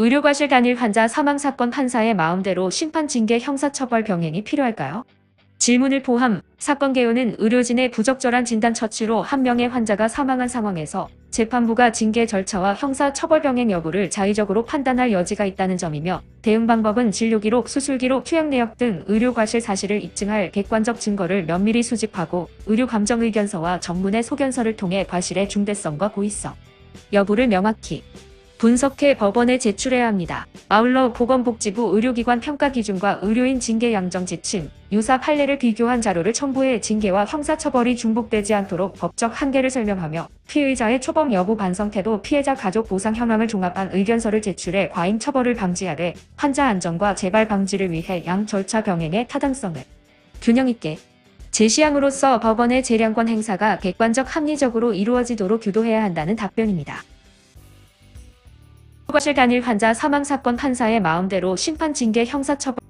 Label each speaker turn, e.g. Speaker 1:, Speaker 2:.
Speaker 1: 의료과실 단일 환자 사망 사건 판사의 마음대로 심판 징계 형사처벌 병행이 필요할까요? 질문을 포함 사건 개요는 의료진의 부적절한 진단 처치로 한 명의 환자가 사망한 상황에서 재판부가 징계 절차와 형사 처벌 병행 여부를 자의적으로 판단할 여지가 있다는 점이며 대응 방법은 진료 기록, 수술 기록, 투약 내역 등 의료 과실 사실을 입증할 객관적 증거를 면밀히 수집하고 의료 감정 의견서와 전문의 소견서를 통해 과실의 중대성과 고의성 여부를 명확히 분석해 법원에 제출해야 합니다. 아울러 보건복지부 의료기관 평가 기준과 의료인 징계 양정 지침, 유사 판례를 비교한 자료를 첨부해 징계와 형사처벌이 중복되지 않도록 법적 한계를 설명하며 피의자의 초범 여부 반성 태도, 피해자 가족 보상 현황을 종합한 의견서를 제출해 과잉 처벌을 방지하되 환자 안전과 재발 방지를 위해 양 절차 병행의 타당성을 균형 있게 제시함으로써 법원의 재량권 행사가 객관적 합리적으로 이루어지도록 유도해야 한다는 답변입니다. 과실 단일 환자 사망 사건 판사의 마음대로 심판 징계 형사처벌